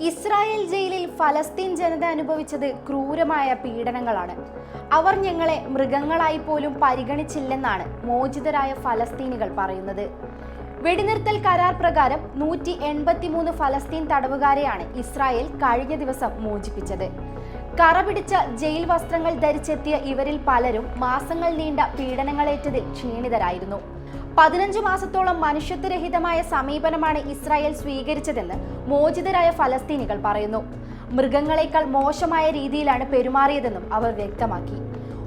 Israel ജയിലിൽ ഫലസ്തീൻ ജനത അനുഭവിച്ചത് ക്രൂരമായ പീഡനങ്ങളാണ്. അവർ ഞങ്ങളെ മൃഗങ്ങളായി പോലും പരിഗണിച്ചില്ലെന്നാണ് മോചിതരായ ഫലസ്തീനികൾ പറയുന്നത്. വെടിനിർത്തൽ കരാർ പ്രകാരം നൂറ്റി എൺപത്തിമൂന്ന് ഫലസ്തീൻ തടവുകാരെയാണ് ഇസ്രായേൽ കഴിഞ്ഞ ദിവസം മോചിപ്പിച്ചത്. കറ പിടിച്ച ജയിൽ വസ്ത്രങ്ങൾ ധരിച്ചെത്തിയ ഇവരിൽ പലരും മാസങ്ങൾ നീണ്ട പീഡനങ്ങളേറ്റതിൽ ക്ഷീണിതരായിരുന്നു. പതിനഞ്ചു മാസത്തോളം മനുഷ്യത്വരഹിതമായ സമീപനമാണ് ഇസ്രായേൽ സ്വീകരിച്ചതെന്ന് മോചിതരായ ഫലസ്തീനികൾ പറയുന്നു. മൃഗങ്ങളെക്കാൾ മോശമായ രീതിയിലാണ് പെരുമാറിയതെന്നും അവർ വ്യക്തമാക്കി.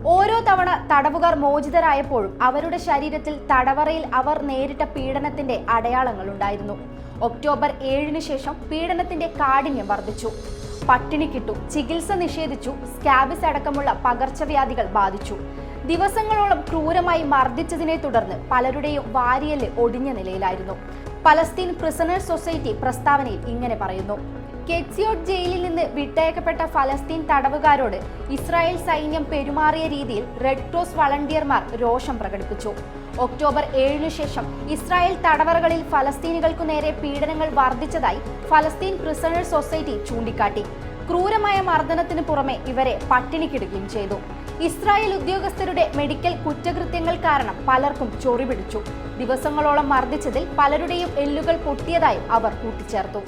ഓരോ തവണ തടവുകാർ മോചിതരായപ്പോഴും അവരുടെ ശരീരത്തിൽ തടവറയിൽ അവർ നേരിട്ട പീഡനത്തിന്റെ അടയാളങ്ങൾ ഉണ്ടായിരുന്നു. ഒക്ടോബർ ഏഴിന് ശേഷം പീഡനത്തിന്റെ കാഠിന്യം വർദ്ധിച്ചു. പട്ടിണി കിട്ടു. ചികിത്സ നിഷേധിച്ചു. സ്കാബിസ് അടക്കമുള്ള പകർച്ചവ്യാധികൾ ബാധിച്ചു. ദിവസങ്ങളോളം ക്രൂരമായി മർദ്ദിച്ചതിനെ തുടർന്ന് പലരുടെയും വാരിയൽ ഒടിഞ്ഞ നിലയിലായിരുന്നു. പലസ്തീൻ പ്രിസണേഴ്സ് സൊസൈറ്റി പ്രസ്താവനയിൽ ഇങ്ങനെ പറയുന്നു. കെറ്റ്സിയോട്ട് ജയിലിൽ നിന്ന് വിട്ടയക്കപ്പെട്ട ഫലസ്തീൻ തടവുകാരോട് ഇസ്രായേൽ സൈന്യം പെരുമാറിയ രീതിയിൽ റെഡ് ക്രോസ് വളണ്ടിയർമാർ രോഷം പ്രകടിപ്പിച്ചു. ഒക്ടോബർ ഏഴിനു ശേഷം ഇസ്രായേൽ തടവറകളിൽ ഫലസ്തീനികൾക്കു നേരെ പീഡനങ്ങൾ വർദ്ധിച്ചതായി ഫലസ്തീൻ പ്രിസണേഴ്സ് സൊസൈറ്റി ചൂണ്ടിക്കാട്ടി. ക്രൂരമായ മർദ്ദനത്തിന് പുറമെ ഇവരെ പട്ടിണിക്കിടുകയും ചെയ്തു. ഇസ്രായേൽ ഉദ്യോഗസ്ഥരുടെ മെഡിക്കൽ കുറ്റകൃത്യങ്ങൾ കാരണം പലർക്കും ചൊറി പിടിച്ചു. ദിവസങ്ങളോളം മർദ്ദിച്ചതിൽ പലരുടെയും എല്ലുകൾ പൊട്ടിയതായി അവർ കൂട്ടിച്ചേർത്തു.